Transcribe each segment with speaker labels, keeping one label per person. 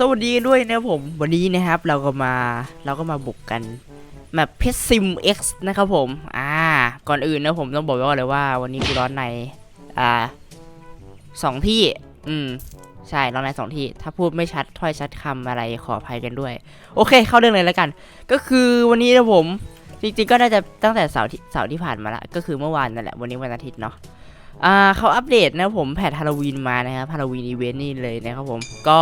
Speaker 1: สวัสดีด้วยนะผม วันนี้นะครับเราก็มาเราก็มาบุกกันแมปเพชรซิม X นะครับผม อ่า ก่อนอื่นนะผมต้องบอกไว้ก่อนเลยว่า วันนี้กูร้อนใน อ่าสองที่ อืม ใช่ร้อนในสองที่ ถ้าพูดไม่ชัดถ้อยชัดคำอะไรขออภัยกันด้วย โอเค เข้าเรื่องเลยแล้วกัน ก็คือวันนี้นะผม จริงๆก็น่าจะตั้งแต่เสาร์ที่เสาร์ที่ผ่านมาละ ก็คือเมื่อวานนั่นแหละ วันนี้วันอาทิตย์เนาะอ่าเขาอัปเดตนะผมแพทฮาโลวีนมานะครับฮาโลวีนอีเวนต์นี่เลยนะครับผม ก็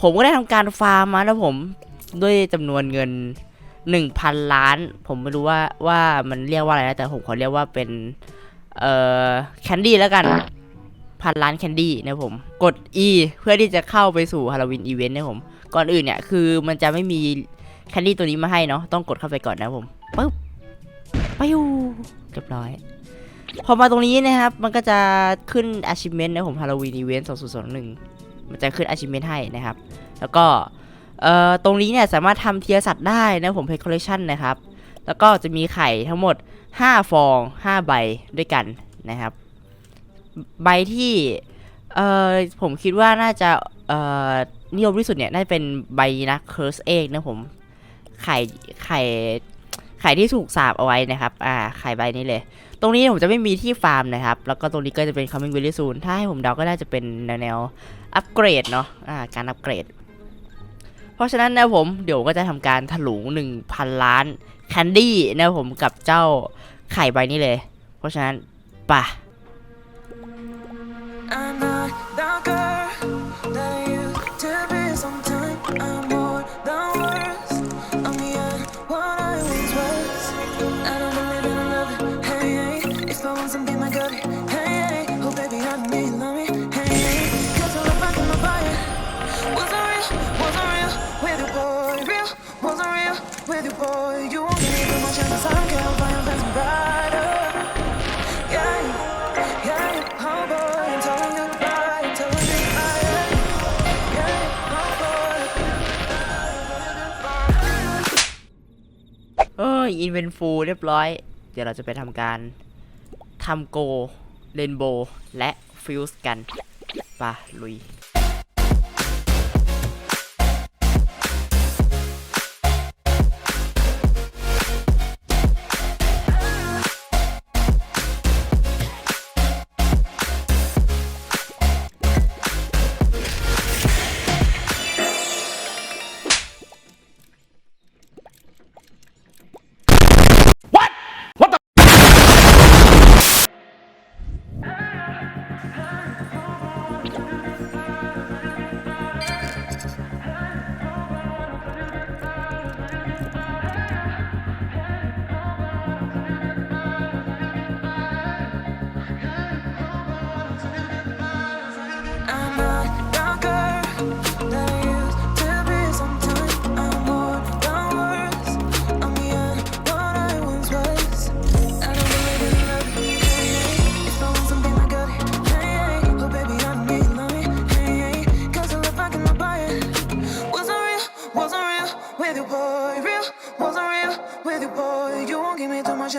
Speaker 1: ผมก็ได้ทำการฟาร์มมานะผมด้วยจำนวนเงิน 1,000 ล้าน ผมไม่รู้ว่าว่ามันเรียกว่าอะไรนะแต่ผมขอเรียกว่าเป็นเอ่อแคนดี้แล้วกันพันล้านแคนดี้นะผมกด E เพื่อที่จะเข้าไปสู่ฮาโลวีนอีเวนต์นะผม ก่อนอื่นเนี่ยคือมันจะไม่มีแคนดี้ตัวนี้มาให้เนาะต้องกดเข้าไปก่อนนะผมปึ๊บปิ้วเรียบร้อย พอมาตรงนี้นะครับ มันก็จะขึ้น achievement นะผม Halloween Event 2021 มันจะขึ้น achievement ให้นะครับ แล้วก็เอ่อตรงนี้เนี่ยสามารถทำเทียสัตว์ได้นะผม Pet Collection นะครับ แล้วก็จะมีไข่ทั้งหมด 5 ฟอง 5 ใบด้วยกันนะครับ ใบที่เอ่อผมคิดว่าน่าจะเอ่อนิยมที่สุดเนี่ยน่าจะเป็นใบนะ Curse Egg นะผมไข่ไข่ ไข่ที่ถูกสาบเอาไว้นะครับ อ่า ไข่ใบนี้เลย ตรงนี้ผมจะไม่มีที่ฟาร์มนะครับ แล้วก็ตรงนี้ก็จะเป็น coming very soon ถ้าให้ผมเดาก็น่าจะเป็นแนวแนวอัปเกรดเนาะ อ่า การอัปเกรด เพราะฉะนั้นนะผม เดี๋ยวก็จะทำการถลุง1,000 ล้านแคนดี้นะผมกับเจ้าไข่ใบนี้เลย เพราะฉะนั้น ป่ะ
Speaker 2: I'm not the girl with you, boy. You won't give me too much chance. I don't care if I am passing brighter. Yeah, yeah, oh boy, I'm telling you goodbye, I'm telling you goodbye. Yeah, oh boy.
Speaker 1: เอ้ยอินเวนฟูเรียบร้อย เดี๋ยวเราจะไปทำการทำโกเรนโบและฟิวส์กันไป่ะลุย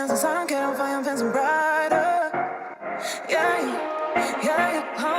Speaker 2: chances. I don't care if I am fancy brighter. Yeah, yeah, yeah,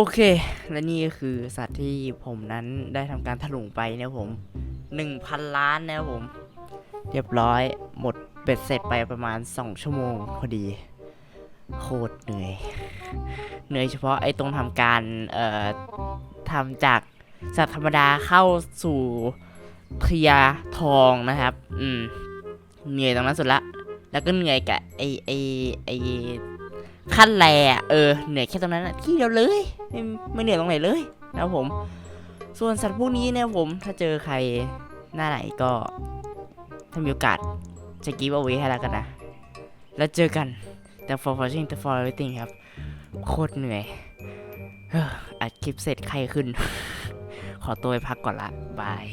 Speaker 1: โอเค และนี่ก็คือสัตว์ที่ผมนั้นได้ทำการถลุงไปเนี่ยผมหนึ่งพันล้านนะผม เรียบร้อยหมดเบ็ดเสร็จไปประมาณ 2 ชั่วโมงพอดี โคตรเหนื่อย เหนื่อยเฉพาะไอ้ตรงทำการ เอ่อทำจากสัตว์ธรรมดาเข้าสู่เทียทองนะครับ อืม เหนื่อยตรงนั้นสุดละ แล้วก็เหนื่อยกับไอไอไอ ขั้นแรเออเหนื่อยแค่ตรงนั้นที่เดียวเลยไม่ไม่เหนื่อยตรงไหนเลยนะครับผม ส่วนสัตว์พวกนี้เนี่ยผมถ้าเจอใครหน้าไหนก็ถ้ามีโอกาสจะกีบเอาไว้ให้แล้วกันนะ แล้วเจอกันแต่ for watching the for everything ครับ โคตรเหนื่อยเฮ้ออัดคลิปเสร็จใครขึ้น ขอตัวไปพักก่อนละบาย